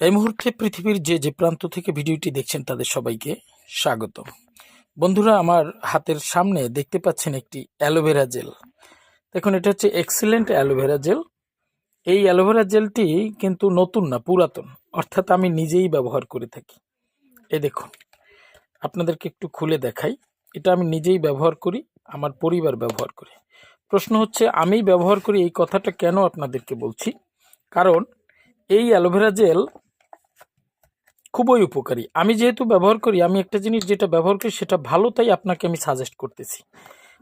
এই মুহূর্তে পৃথিবীর যে যে প্রান্ত থেকে ভিডিওটি দেখছেন তাদের সবাইকে স্বাগত বন্ধুরা, আমার হাতের সামনে দেখতে পাচ্ছেন একটি অ্যালোভেরা জেল। দেখুন, এটা হচ্ছে এক্সিলেন্ট অ্যালোভেরা জেল। এই অ্যালোভেরা জেলটি কিন্তু নতুন না, পুরাতন। অর্থাৎ আমি নিজেই ব্যবহার করে থাকি। এই দেখুন, আপনাদেরকে একটু খুলে দেখাই। এটা আমি নিজেই ব্যবহার করি, আমার পরিবার ব্যবহার করে। প্রশ্ন হচ্ছে আমি ব্যবহার করি এই কথাটা কেন আপনাদেরকে বলছি? কারণ এই অ্যালোভেরা জেল খুবই উপকারী। আমি যেহেতু ব্যবহার করি, আমি একটা জিনিস যেটা ব্যবহার করি, সেটা ভালো, তাই আপনাকে আমি সাজেস্ট করতেছি।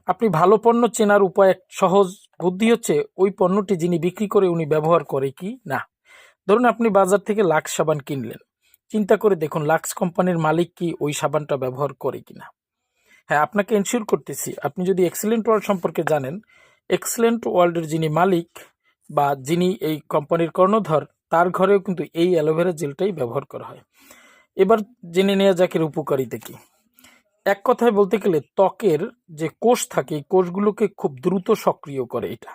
আপনি ভালো পণ্য চেনার উপায়, এক সহজ বুদ্ধি হচ্ছে, ওই পণ্যটি যিনি বিক্রি করে উনি ব্যবহার করে কি? না। ধরুন আপনি বাজার থেকে লাক্স সাবান কিনলেন। চিন্তা করে দেখুন, লাক্স কোম্পানির মালিক কি ওই সাবানটা ব্যবহার করে কি না হ্যাঁ আপনাকে এনশিওর করতেছি, আপনি যদি এক্সেলেন্ট ওয়ার্ল্ড সম্পর্কে জানেন এক্সেলেন্ট ওয়ার্ল্ডের যিনি মালিক বা যিনি এই কোম্পানির কর্ণধর তার ঘরেও কিন্তু এই অ্যালোভেরা জেলটাই ব্যবহার করা হয়। এবার জেনে নেওয়া যাক এর উপকারিতা কি। এক কথায় বলতে গেলে ত্বকের যে কোষ থাকে, এই কোষগুলোকে খুব দ্রুত সক্রিয় করে এটা।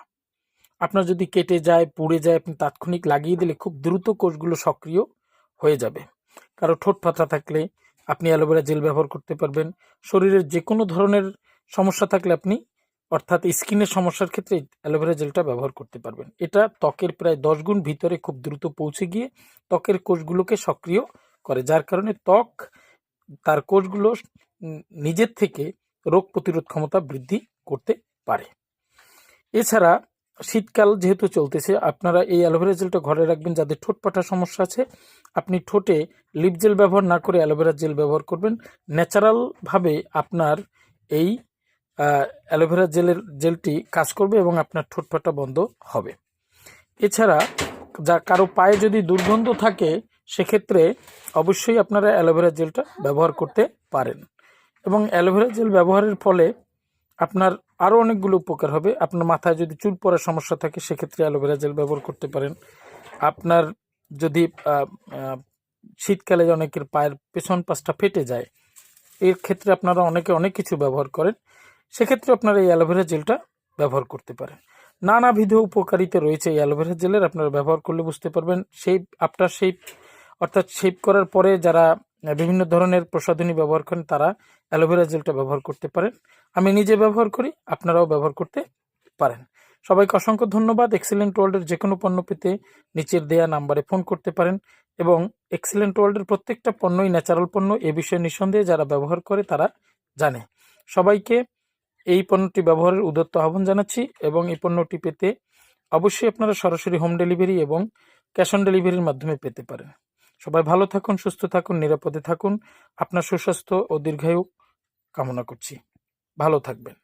আপনার যদি কেটে যায়, পুড়ে যায়, আপনি তাৎক্ষণিক লাগিয়ে দিলে খুব দ্রুত কোষগুলো সক্রিয় হয়ে যাবে। কারও ঠোঁট ফাটা থাকলে আপনি অ্যালোভেরা জেল ব্যবহার করতে পারবেন। শরীরের যে কোনো ধরনের সমস্যা থাকলে আপনি অর্থাৎ স্কিনের সমস্যার ক্ষেত্রে অ্যালোভেরা জেলটা ব্যবহার করতে পারবেন। এটা ত্বকের প্রায় দশ গুণ ভিতরে খুব দ্রুত পৌঁছে গিয়ে ত্বকের কোষগুলোকে সক্রিয় করে, যার কারণে ত্বক তার কোষগুলো নিজের থেকে রোগ প্রতিরোধ ক্ষমতা বৃদ্ধি করতে পারে। এছাড়া শীতকাল যেহেতু চলতেছে, আপনারা এই অ্যালোভেরা জেলটা ঘরে রাখবেন যাদের ঠোঁট পাঠার সমস্যা আছে। আপনি ঠোঁটে লিপ জেল ব্যবহার না করে অ্যালোভেরা জেল ব্যবহার করবেন। ন্যাচারালভাবে আপনার এই অ্যালোভেরা জেলের জেলটি কাজ করবে এবং আপনার ঠোঁট ফাটা বন্ধ হবে। এছাড়া যা কারও পায়ে যদি দুর্গন্ধ থাকে, সেক্ষেত্রে অবশ্যই আপনারা অ্যালোভেরা জেলটা ব্যবহার করতে পারেন। এবং অ্যালোভেরা জেল ব্যবহারের ফলে আপনার আরও অনেকগুলো উপকার হবে। আপনার মাথায় যদি চুল পড়ার সমস্যা থাকে, সেক্ষেত্রে অ্যালোভেরা জেল ব্যবহার করতে পারেন। আপনার যদি শীতকালে অনেকের পায়ের পেছন পাশটা ফেটে যায়, এর ক্ষেত্রে আপনারা অনেকে অনেক কিছু ব্যবহার করেন। সেক্ষেত্রে আপনারা এই অ্যালোভেরা জেলটা ব্যবহার করতে পারেন। নানাবিধ উপকারিতা রয়েছে এই অ্যালোভেরা জেলের, আপনারা ব্যবহার করলে বুঝতে পারবেন। সেই আফটার শেপ অর্থাৎ শেপ করার পরে যারা বিভিন্ন ধরনের প্রসাধনী ব্যবহার করেন, তারা অ্যালোভেরা জেলটা ব্যবহার করতে পারেন। আমি নিজে ব্যবহার করি, আপনারাও ব্যবহার করতে পারেন। সবাইকে অসংখ্য ধন্যবাদ। এক্সিলেন্ট ওয়ার্ল্ডের যে কোনো পণ্য পেতে নিচের দেয়া নাম্বারে ফোন করতে পারেন এবং এক্সিলেন্ট ওয়ার্ল্ডের প্রত্যেকটা পণ্যই ন্যাচারাল পণ্য, এ বিষয়ে নিঃসন্দেহে যারা ব্যবহার করে, তারা জানে। সবাইকে এই পণ্যটি ব্যবহারের উদত্ত আহ্বান জানাচ্ছি এবং এই পণ্যটি পেতে অবশ্যই আপনারা সরাসরি হোম ডেলিভারি এবং ক্যাশ অন ডেলিভারির মাধ্যমে পেতে পারেন। সবাই ভালো থাকুন, সুস্থ থাকুন, নিরাপদে থাকুন। আপনার সুস্বাস্থ্য ও দীর্ঘায়ু কামনা করছি। ভালো থাকবেন।